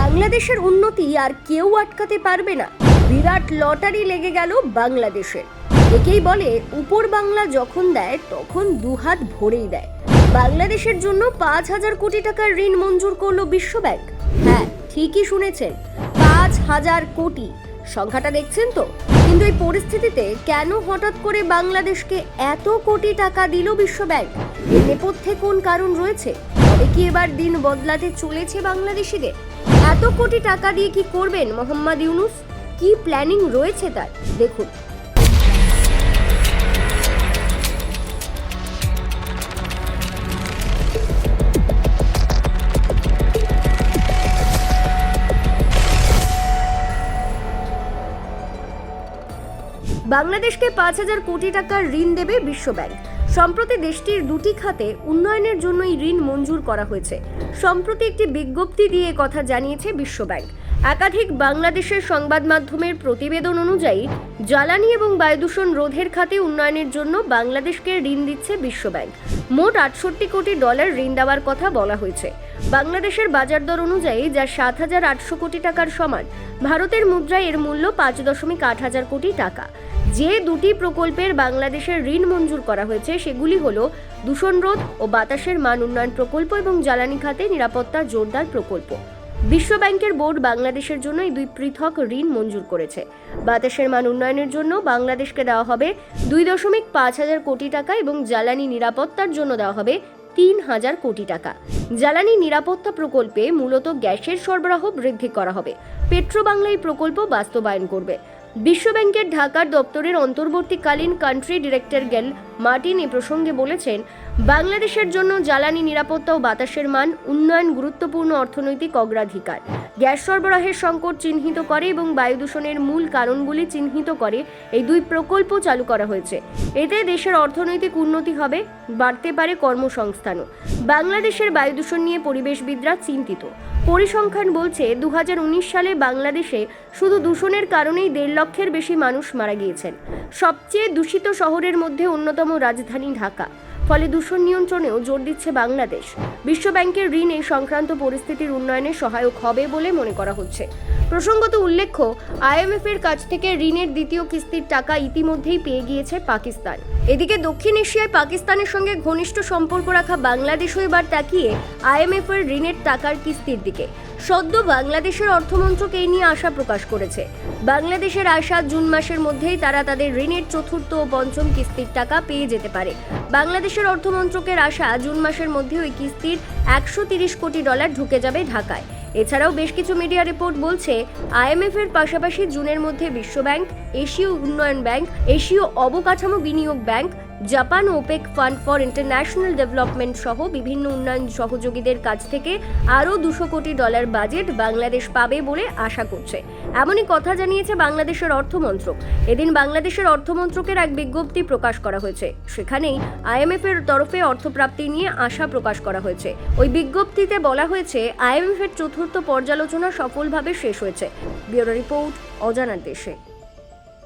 বাংলাদেশের উন্নতি আর কেউ আটকাতে পারবে না। বিরাট লটারি লেগে গেল বাংলাদেশের। একেই বলে, উপর বাংলা যখন দেয়, তখন দুহাত ভরেই দেয়। বাংলাদেশের জন্য পাঁচ হাজার কোটি টাকার ঋণ মঞ্জুর করল বিশ্বব্যাংক। হ্যাঁ ঠিকই শুনেছেন, পাঁচ হাজার কোটি। সংখ্যাটা দেখছেন তো? কিন্তু এই পরিস্থিতিতে কেন হঠাৎ করে বাংলাদেশকে এত কোটি টাকা দিল বিশ্বব্যাংক? এর নেপথ্যে কোন কারণ রয়েছে? কি এবার দিন বদলাতে চলেছে বাংলাদেশিদের। এত কোটি টাকা দিয়ে কি করবেন মোহাম্মদ ইউনুস? কি প্ল্যানিং রয়েছে তার? দেখুন। বাংলাদেশকে পাঁচ হাজার কোটি টাকার ঋণ দেবে বিশ্বব্যাংক সম্প্রতি দেশটির দুটি খাতে উন্নয়নের জন্য এই ঋণ মঞ্জুর করা হয়েছে। সম্প্রতি একটি বিজ্ঞপ্তি দিয়ে কথা জানিয়েছে বিশ্বব্যাংক। একাধিক বাংলাদেশের সংবাদ মাধ্যমের প্রতিবেদন অনুযায়ী, জ্বালানি এবং বায়ুদূষণ রোধের খাতে উন্নয়নের জন্য বাংলাদেশকে ঋণ দিচ্ছে বিশ্বব্যাংক। মোট আটষট্টি কোটি ডলার ঋণ দেওয়ার কথা বলা হয়েছে। বাংলাদেশের বাজার দর অনুযায়ী, যা সাত হাজার আটশো কোটি টাকার সমান, ভারতের মুদ্রায় এর মূল্য পাঁচ দশমিক আট হাজার কোটি টাকা। যে দুটি প্রকল্পের বাংলাদেশের ঋণ মঞ্জুর করা হয়েছে, সেগুলি হল দূষণ রোধ ও বাতাসের মান উন্নয়ন প্রকল্প এবং জ্বালানি খাতে নিরাপত্তা জোরদার প্রকল্প। বিশ্ব ব্যাংকের বোর্ড বাংলাদেশের জন্য এই দুই পৃথক ঋণ মঞ্জুর করেছে। বাতাসের মান উন্নয়নের জন্য বাংলাদেশকে দেওয়া হবে দুই দশমিক পাঁচ হাজার কোটি টাকা এবং জ্বালানি নিরাপত্তার জন্য দেওয়া হবে তিন হাজার কোটি টাকা। জ্বালানি নিরাপত্তা প্রকল্পে মূলত গ্যাসের সরবরাহ বৃদ্ধি করা হবে। পেট্রো বাংলা এই প্রকল্প বাস্তবায়ন করবে। বিশ্বব্যাংকের ঢাকার দপ্তরের অন্তর্বর্তীকালীন কান্ট্রি ডিরেক্টর গেল মার্টিন এ প্রসঙ্গে বলেছেন, বাংলাদেশের জন্য জ্বালানি নিরাপত্তা ও বাতাসের মান উন্নয়ন গুরুত্বপূর্ণ অর্থনৈতিক অগ্রাধিকার। গ্যাস সরবরাহের সংকট চিহ্নিত করে এবং বায়ু দূষণের মূল কারণগুলি চিহ্নিত করে এই দুই প্রকল্প চালু করা হয়েছে। এতে দেশের অর্থনৈতিক উন্নতি হবে, বাড়তে পারে কর্মসংস্থানও। বাংলাদেশের বায়ু দূষণ নিয়ে পরিবেশবিদরা চিন্তিত। পরিসংখ্যান বলছে দু হাজার উনিশ সালে বাংলাদেশে শুধু দূষণের কারণেই দেড় লক্ষের বেশি মানুষ মারা গিয়েছেন। সবচেয়ে দূষিত শহরের মধ্যে অন্যতম রাজধানী ঢাকা। ফলে দূষণ নিয়ন্ত্রণেও জোর দিচ্ছে বাংলাদেশ। বিশ্বব্যাংকের ঋণ এই সংক্রান্ত পরিস্থিতির উন্নয়নে সহায়ক হবে বলে মনে করা হচ্ছে। প্রসঙ্গত উল্লেখ্য, আইএমএফ এর কাছ থেকে ঋণের দ্বিতীয় কিস্তির টাকা ইতিমধ্যেই পেয়ে গিয়েছে পাকিস্তান। এদিকে দক্ষিণ এশিয়ায় পাকিস্তানের সঙ্গে ঘনিষ্ঠ সম্পর্ক রাখা বাংলাদেশও এবার তাকিয়ে আইএমএফ এর ঋণের টাকার কিস্তির দিকে। সদ্য বাংলাদেশের অর্থমন্ত্রক এই নিয়ে আশা প্রকাশ করেছে। বাংলাদেশের আশা জুন মাসের মধ্যেই তারা তাদের ঋণের চতুর্থ ও পঞ্চম কিস্তির টাকা পেয়ে যেতে পারে। বাংলাদেশের অর্থমন্ত্রকের আশা জুন মাসের মধ্যে ওই কিস্তির একশো তিরিশ কোটি ডলার ঢুকে যাবে ঢাকায়। এছাড়াও বেশ কিছু মিডিয়া রিপোর্ট বলছে, আইএমএফ এর পাশাপাশি জুনের মধ্যে বিশ্বব্যাংক, এশীয় উন্নয়ন ব্যাংক, এশীয় অবকাঠামো বিনিয়োগ bank Japan OPEC Fund for International Development সহ বিভিন্ন উন্নয়ন সহযোগীদের কাছ থেকে আরও দুশো কোটি ডলার বাজেট বাংলাদেশ পাবে বলে আশা করছে। এমনই কথা জানিয়েছে বাংলাদেশের অর্থমন্ত্রক। এদিন বাংলাদেশের অর্থমন্ত্রকের এক বিজ্ঞপ্তি প্রকাশ করা হয়েছে। সেখানেই আইএমএফ এর তরফে অর্থপ্রাপ্তি নিয়ে আশা প্রকাশ করা হয়েছে। ওই বিজ্ঞপ্তিতে বলা হয়েছে আইএমএফ এর চতুর্থ পর্যালোচনা সফলভাবে শেষ হয়েছে। ব্যুরো রিপোর্ট অজানার দেশে।